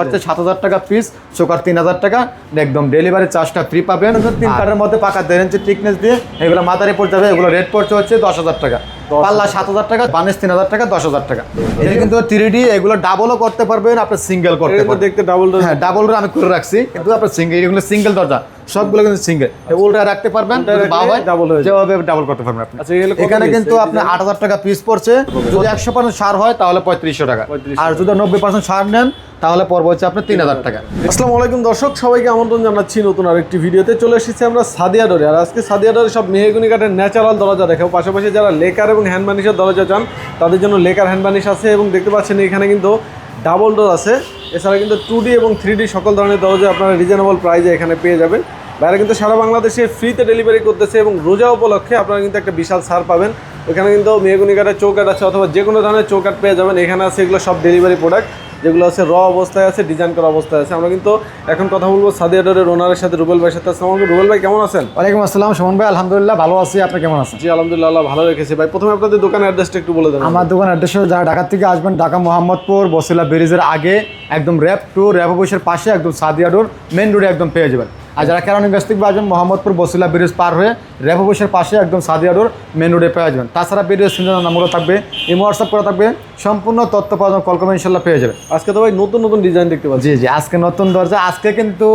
হচ্ছে সাত হাজার টাকা পিস চোকার তিন হাজার টাকা। একদম ডেলিভারি চার্জটা ফ্রি পাবেন। তিন কার্ডের মধ্যে পাকা দেড় ইঞ্চি টিকনেস দিয়ে এগুলো মাথারে পড়ে যাবে এগুলো রেট পড়ছে হচ্ছে দশ হাজার টাকা। পাল্লা সাত হাজার টাকা বানিশ তিন হাজার টাকা দশ হাজার টাকা। এটা কিন্তু থ্রি ডি এগুলো ডাবলও করতে পারবেন আপনি সিঙ্গেল করতে পারবেন। দেখতে ডাবল হ্যাঁ ডাবল আমি করে রাখছি। কিন্তু আপনার সিঙ্গেল এগুলো সিঙ্গেল দরজা। সবগুলো কিন্তু সিঙ্গেল উল্টা রাখতে পারবেন বাবা হয়ে যেভাবে ডাবল করতে পারবেন আপনি। আচ্ছা, এখানে কিন্তু আপনার আট হাজার টাকা পিস পড়ছে। যদি একশো পার্সেন্ট সার হয় তাহলে পঁয়ত্রিশশো টাকা। আর যদি নব্বই পার্সেন্ট সার নেন তাহলে পড়বে হচ্ছে আপনার তিন হাজার টাকা। আসসালামু আলাইকুম দর্শক সবাইকে আমন্ত্রণ জানাচ্ছি নতুন আরেকটি ভিডিওতে। চলে এসেছি আমরা সাদিয়া ডোরে আর আজকে সাদিয়া ডোরে সব মেহগুনি কাঠের ন্যাচারাল দরজা দেখাবো পাশাপাশি যারা লেকার এবং হ্যান্ড বানিশের দরজা চান তাদের জন্য লেকার হ্যান্ড বানিশ আছে এবং দেখতে পাচ্ছেন এখানে কিন্তু ডাবল ডোর আছে। এছাড়া কিন্তু টু ডি এবং থ্রি ডি সকল ধরনের দরজা আপনারা রিজনেবল প্রাইজে এখানে পেয়ে যাবেন। বাইরে কিন্তু সারা বাংলাদেশে ফ্রিতে ডেলিভারি করতেছে এবং রোজা উপলক্ষে আপনারা কিন্তু একটা বিশাল ছাড় পাবেন। এখানে কিন্তু মেহগুনি কাঠের চৌকাট আছে অথবা যে কোনো ধরনের চৌকাট পেয়ে যাবেন। এখানে আছে এগুলো সব ডেলিভারি প্রোডাক্ট যেগুলো আছে র অবস্থায় আছে ডিজাইন করা অবস্থায় আছে। আমরা কিন্তু এখন কথা বলব ডোরের ওনারের সাথে রুবেল ভাইয়ের সাথে। আসসালামু রুবেল ভাই কেমন আছেন? ওয়ালাইকুম আসসালাম সুমন ভাই। আলহামদুলিল্লাহ ভালো আছি। আপনি কেমন আছেন? জি আলহামদুলিল্লাহ আল্লাহ ভালো রেখেছি। ভাই প্রথমে আপনাদের দোকানের অ্যাড্রেসটা একটু বলে দেবেন আমার দোকান অ্যাড্রেস যারা ঢাকা থেকে আসবেন ঢাকা মোহাম্মদপুর বসিলা ব্রিজের আগে একদম র্যাপ টু র্যাপ অফিসের পাশে একদম সাদিয়াডোর মেন রোডে একদম পেয়ে যাবেন। আর যারা কেন ইনভেস্ট দেখবে আসবেন মোহাম্মদপুর বসিলা ব্রিজ পার হয়ে অফিসের পাশে একদম সাদিয়া রোড মেন রোডে পেয়ে যাবেন। তাছাড়া ব্রিজ সিনেমা নাম্বারও থাকবে, ইমো হোয়াটসঅ্যাপ করা থাকবে, সম্পূর্ণ তথ্য পাওয়া যাবে কল ইনশাল্লাহ পেয়ে যাবে আজকে তো ভাই নতুন নতুন ডিজাইন দেখতে পাচ্ছি। জি জি, আজকে নতুন দরজা, আজকে কিন্তু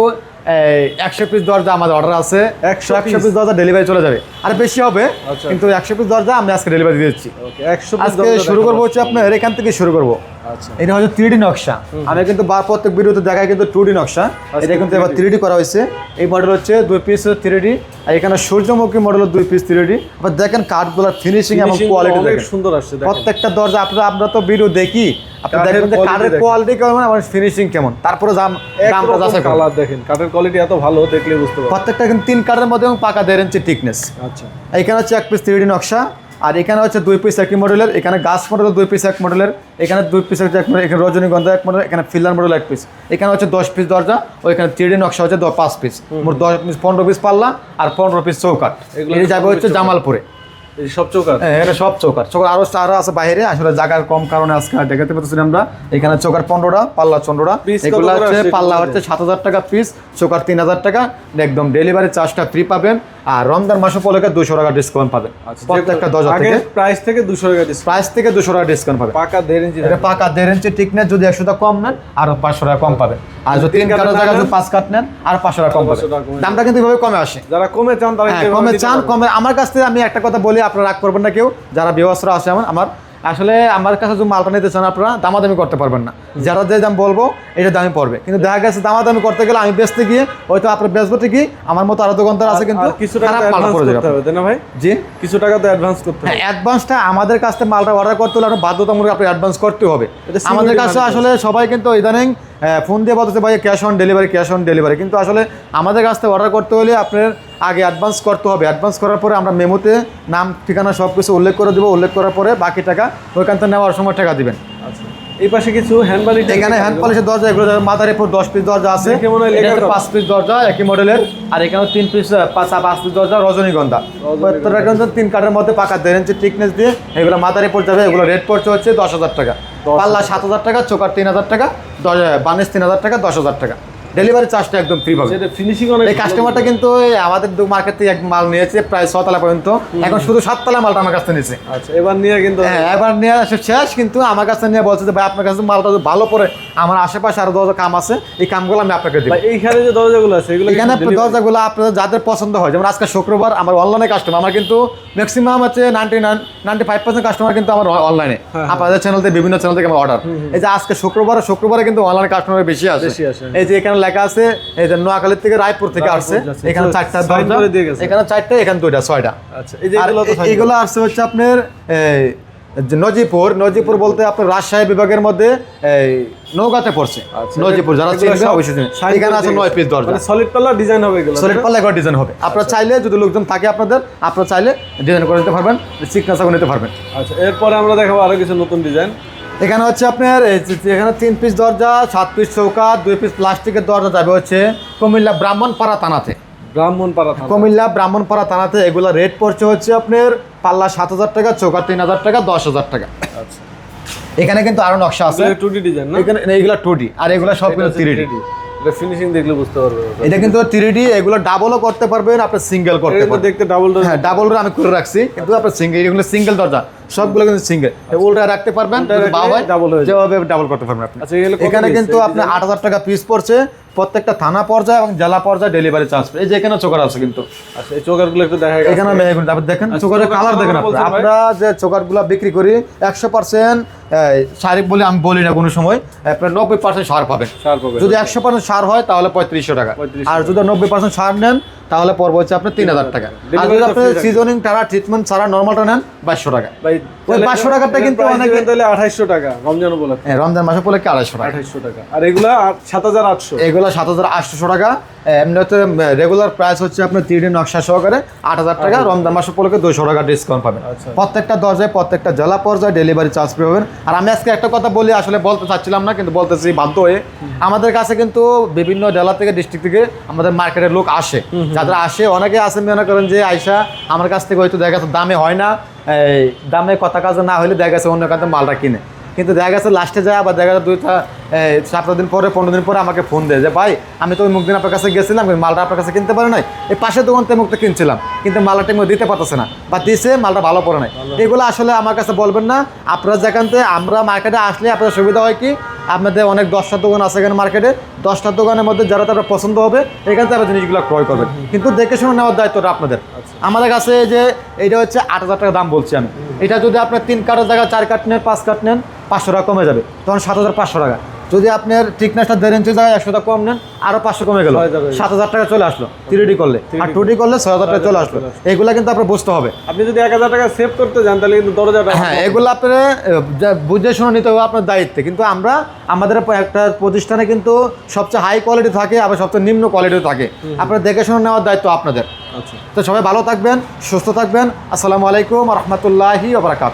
একশো পিস দরজা আমাদের অর্ডার আছে। একশো একশো পিস দরজা ডেলিভারি চলে যাবে। আর বেশি হবে আচ্ছা। কিন্তু একশো পিস দরজা আমি আজকে ডেলিভারি দিয়ে দিচ্ছি। একশো আজকে শুরু করব হচ্ছে আপনার এখান থেকে শুরু করব। আচ্ছা। এটা হচ্ছে থ্রি ডি নকশা। আমি কিন্তু বার প্রত্যেক ভিডিওতে দেখাই কিন্তু টু ডি নকশা। এটা কিন্তু এবার থ্রি ডি করা হয়েছে। এই মডেল হচ্ছে দুই পিস থ্রি ডি আর এখানে সূর্যমুখী মডেল দুই পিস থ্রি ডি আবার দেখেন কাঠগুলোর ফিনিশিং এবং কোয়ালিটি সুন্দর আসছে প্রত্যেকটা দরজা আপনারা আমরা তো ভিডিও দেখি। আপনি দেখবেন যে কাঠের কোয়ালিটি কেমন আমার ফিনিশিং কেমন তারপরে দাম দামটা যাচাই কালার দেখেন কাঠের কোয়ালিটি এত ভালো দেখলে বুঝতে পারবেন। প্রত্যেকটা কিন্তু তিন কাঠের মধ্যে এবং পাকা দেড় ইঞ্চি থিকনেস আচ্ছা। এখানে হচ্ছে এক পিস থ্রি নকশা আর এখানে হচ্ছে দুই পিস একই মডেলের এখানে গাছ মডেল দুই পিস এক মডেলের এখানে দুই পিস এক মডেল এখানে রজনীগন্ধা এক মডেল এখানে ফিল্লার মডেল এক পিস এখানে হচ্ছে দশ পিস দরজা ওইখানে থ্রি নকশা হচ্ছে পাঁচ পিস মোট দশ পিস পনেরো পিস পাল্লা আর পনেরো পিস চৌকাট এগুলো যাবে হচ্ছে জামালপুরে। সব চৌকার হ্যাঁ এটা সব চৌকাট চৌকার আরও আরও আছে বাইরে আসলে জায়গার কম কারণে আজকে দেখাতে পারতেছি আমরা। এখানে চোকার পনেরোটা পাল্লা চন্দ্রটা Piece এগুলো হচ্ছে পাল্লা হচ্ছে সাত হাজার টাকা পিস চোকার তিন হাজার টাকা। একদম ডেলিভারি চার্জটা ফ্রি পাবেন। আর রমজান মাস উপলক্ষে দুশো টাকা ডিসকাউন্ট পাবেন প্রত্যেকটা দশ থেকে প্রাইস থেকে দুশো টাকা প্রাইস থেকে দুশো টাকা ডিসকাউন্ট পাবেন পাকা দেড় ইঞ্চি এটা পাকা দেড় ইঞ্চি টিকনেস যদি একশো টাকা কম নেন আরও পাঁচশো টাকা কম পাবেন আর যদি তিন জায়গায় যদি পাঁচ কাট নেন আর পাঁচশো টাকা কম পাবেন 500 টাকা কমে দামটা কিন্তু এভাবে কমে আসে। যারা কমে চান তারা হ্যাঁ কমে চান কমে আমার কাছ থেকে আমি একটা কথা বলি আপনারা রাগ করবেন না কেউ। যারা বিবস্ত্র আছে আমার আসলে আমার কাছে যদি মালটা নিতে চান আপনারা দামাদামি করতে পারবেন না। যারা যে দাম বলব এটা দামি পড়বে। কিন্তু দেখা গেছে দামাদামি করতে গেলে আমি বেচতে গিয়ে হয়তো আপনার বেচবো ঠিকই আমার মতো আরও দোকানদার আছে কিন্তু কিছু টাকা করতে হবে না ভাই? জি? কিছু টাকা তো অ্যাডভান্স করতে হবে। অ্যাডভান্সটা আমাদের কাছ থেকে মালটা অর্ডার করতে হলে আপনার বাধ্যতামূলক আপনি অ্যাডভান্স করতে হবে। আমাদের কাছে আসলে সবাই কিন্তু ইদানিং ফোন দিয়ে বলতেছে ভাই cash on delivery cash on delivery কিন্তু আসলে আমাদের কাছ থেকে অর্ডার করতে হলে আপনার আগে অ্যাডভান্স করতে হবে। অ্যাডভান্স করার পরে আমরা মেমোতে নাম ঠিকানা সব কিছু উল্লেখ করে দেবো। উল্লেখ করার পরে বাকি টাকা ওইখান থেকে নেওয়ার সময় টাকা দিবেন। আচ্ছা। এই পাশে কিছু হ্যান্ড বালি এখানে হ্যান্ড পলিশের দরজা এগুলো মাথার উপর দশ পিস দরজা আছে। পাঁচ পিস দরজা একই মডেলের আর এখানে তিন পিস পাঁচ পাঁচ পিস দরজা রজনীগন্ধা। তিন কাঠের মধ্যে পাকা দেড় ইঞ্চি টিকনেস দিয়ে এগুলো মাথারে পড়ে যাবে এগুলো রেট পড়ছে হচ্ছে দশ হাজার টাকা। পাল্লা সাত হাজার টাকা চোকার তিন হাজার টাকা দশ বানিশ তিন হাজার টাকা দশ হাজার টাকা। ডেলিভারি চার্জটা একদম ফ্রি পাবে। যেটা ফিনিশিং অনেক এই কাস্টমারটা কিন্তু আমাদের মার্কেট থেকে এক মাল নিয়েছে প্রায় ছতলা পর্যন্ত। এখন শুধু সাততলা মালটা আমার কাছ নিয়েছে। আচ্ছা এবার নিয়ে কিন্তু হ্যাঁ এবার নিয়ে শেষ কিন্তু আমার কাছে নিয়ে বলছে যে ভাই আপনার কাছে মালটা যদি ভালো পড়ে আমার আশেপাশে আরও দরজা কাম আছে এই কামগুলো আমি আপনাকে দিই ভাই এইখানে যে দরজাগুলো আছে এগুলো এখানে দরজাগুলো আপনাদের যাদের পছন্দ হয় যেমন আজকে শুক্রবার আমার অনলাইনে কাস্টমার আমার কিন্তু ম্যাক্সিমাম হচ্ছে ninety nine ninety five percent customer কিন্তু আমার অনলাইনে হ্যাঁ, আপনাদের চ্যানেল থেকে বিভিন্ন চ্যানেল থেকে আমার অর্ডার এই যে আজকে শুক্রবার শুক্রবারে কিন্তু অনলাইন কাস্টমার বেশি আসে বেশি আসে। এই যে এখানে লেখা আছে এই যে নোয়াখালীর থেকে রায়পুর থেকে আসছে। এখানে চারটা sign দিয়ে গেছে। এখানে চারটা এখানে দুইটা ছয়টা। আচ্ছা এই যে এগুলো তো এগুলো আসছে হচ্ছে আপনার এই, নজিপুর। নজিপুর বলতে আপনার রাজশাহী বিভাগের মধ্যে এই নৌকাতে পড়ছে। আচ্ছা, নজিপুর যারা চিনবে অবশ্যই চিনবে। এখানে আছে নয় পিস দরজা। মানে সলিড পাল্লা ডিজাইন হবে এগুলো সলিড পাল্লা করে ডিজাইন হবে। আপনারা আচ্ছা। চাইলে যদি লোকজন থাকে আপনাদের আপনারা চাইলে ডিজাইন করে নিতে পারবেন সিকনেসাও নিতে পারবেন। আচ্ছা এরপরে আমরা দেখাবো আরও কিছু নতুন ডিজাইন এখানে হচ্ছে আপনার এখানে তিন পিস দরজা সাত পিস চৌকা দুই পিস প্লাস্টিকের দরজা যাবে হচ্ছে কুমিল্লা ব্রাহ্মণপাড়া থানাতে। ব্রাহ্মণ পাড়া থানা কুমিল্লা ব্রাহ্মণপাড়া থানাতে এগুলো রেট পড়ছে হচ্ছে আপনার পাল্লা সাত হাজার টাকা চৌকা তিন হাজার টাকা দশ হাজার টাকা। আচ্ছা। এখানে কিন্তু আরও নকশা আছে। টু ডি ডিজাইন না? এখানে এগুলো টু ডি আর এগুলো সব কিন্তু থ্রি ডি এটা ফিনিশিং দেখলে বুঝতে পারবে এটা কিন্তু থ্রি ডি এগুলো ডাবলও করতে পারবেন আপনি সিঙ্গেল করতে পারবেন। দেখতে ডাবল হ্যাঁ ডাবল আমি করে রাখছি কিন্তু আপনার সিঙ্গেল এগুলো সিঙ্গেল দরজা। সবগুলো কিন্তু সিঙ্গেল উল্টা রাখতে পারবেন রাখলে বাও হয়। যেভাবে ডাবল করতে পারবেন আপনি। আচ্ছা এখানে কিন্তু এই আপনার আট হাজার টাকা পিস পড়ছে প্রত্যেকটা থানা পর্যায়ে এবং জেলা পর্যায়ে ডেলিভারি চার্জ এই যে এখানে চোকার আছে কিন্তু। আচ্ছা এই চোকারগুলো একটু দেখা এখানে মেহগুন তারপর দেখেন চোকারের চোকারের কালার দেখেন? আমরা যে চোকারগুলো বিক্রি করি একশো পার্সেন্ট শাড়ি বলে আমি বলি না কোনো সময় আপনার নব্বই পার্সেন্ট সার পাবেন। যদি একশো পার্সেন্ট সার হয় তাহলে পঁয়ত্রিশশো টাকা। আর যদি নব্বই পার্সেন্ট সার নেন তাহলে পড়বে হচ্ছে আপনার তিন হাজার টাকা। আর যদি আপনি সিজনিং ছাড়া ট্রিটমেন্ট ছাড়া নর্মালটা নেন বাইশশো টাকা। ওই 500 টাকারটা কিন্তু অনেকে- তাহলে আঠাইশশো টাকা রমজান উপলক্ষে। হ্যাঁ, রমজান মাসে কি আড়াইশো টাকা? আঠাইশশো টাকা। আর এগুলা সাত হাজার আটশো। এগুলো সাত হাজার আটশোশো টাকা। এমনি হচ্ছে রেগুলার প্রাইস হচ্ছে আপনার তিনটি নকশা সহকারে আট হাজার টাকা। রমজান মাসে উপলক্ষে দুশো টাকা ডিসকাউন্ট পাবেন। আচ্ছা। প্রত্যেকটা দরজায় প্রত্যেকটা জেলা পর্যায়ে ডেলিভারি চার্জ পেয়ে পাবেন। আর আমি আজকে একটা কথা বলি আসলে বলতে চাচ্ছিলাম না কিন্তু বলতেছি বাধ্য হয়ে। আমাদের কাছে কিন্তু বিভিন্ন জেলা থেকে ডিস্ট্রিক্ট থেকে আমাদের মার্কেটের লোক আসে। যাদের আসে অনেকে আসে মনে করেন যে আইসা আমার কাছ থেকে হয়তো দেখা গেছে দামে হয় না। এই দামে কথা কাজে না হলে দেখা গেছে অন্য কাছে মালটা কিনে। কিন্তু দেখা গেছে লাস্টে যায় আবার দেখা যায় দুইটা সাতটা দিন পরে পনেরো দিন পরে আমাকে ফোন দেয় যে ভাই আমি তো ওই মুখ দিন আপনার কাছে গেছিলাম মালটা আপনার কাছে কিনতে পারে নাই। এই পাশের দোকান থেকে মুখটা কিনছিলাম কিন্তু মালটা টাইমে দিতে পারতেছে না বা দিছে মালটা ভালো পড়ে নাই। এগুলো আসলে আমার কাছে বলবেন না। আপনারা যেখান থেকে আমরা মার্কেটে আসলে আপনার সুবিধা হয় কি? আপনাদের অনেক দশটা দোকান আছে এখানে মার্কেটে। দশটা দোকানের মধ্যে যারা তারা পছন্দ হবে এখানে তারা জিনিসগুলো ক্রয় করবেন কিন্তু দেখে শুনে নেওয়ার দায়িত্বটা আপনাদের। আমাদের কাছে যে এটা হচ্ছে আট হাজার টাকা দাম বলছি আমি। এটা যদি আপনার তিন কাটার জায়গায় চার কাট নেন পাঁচ কাট নেন পাঁচশো টাকা কমে যাবে। তখন সাত হাজার পাঁচশো টাকা। যদি আপনার থিকনেসটা দেড় ইঞ্চি জায়গায় একশো টাকা কম নেন আরও পাঁচশো কমে গেল। সাত হাজার টাকা চলে আসলো থ্রি করলে। আর টু করলে ছয় হাজার টাকা চলে আসলো। এগুলা কিন্তু আপনার বুঝতে হবে। আপনি যদি এক হাজার টাকা সেভ করতে যান তাহলে কিন্তু দরজাটা হ্যাঁ এগুলো আপনার বুঝে শুনে নিতে হবে আপনার দায়িত্বে। কিন্তু আমরা আমাদের একটা প্রতিষ্ঠানে কিন্তু সবচেয়ে হাই কোয়ালিটি থাকে আবার সবচেয়ে নিম্ন কোয়ালিটি থাকে। আপনার দেখে শুনে নেওয়ার দায়িত্ব আপনাদের। আচ্ছা। তো সবাই ভালো থাকবেন সুস্থ থাকবেন। আসসালামু আলাইকুম রহমতুল্লাহি ওবরাকাত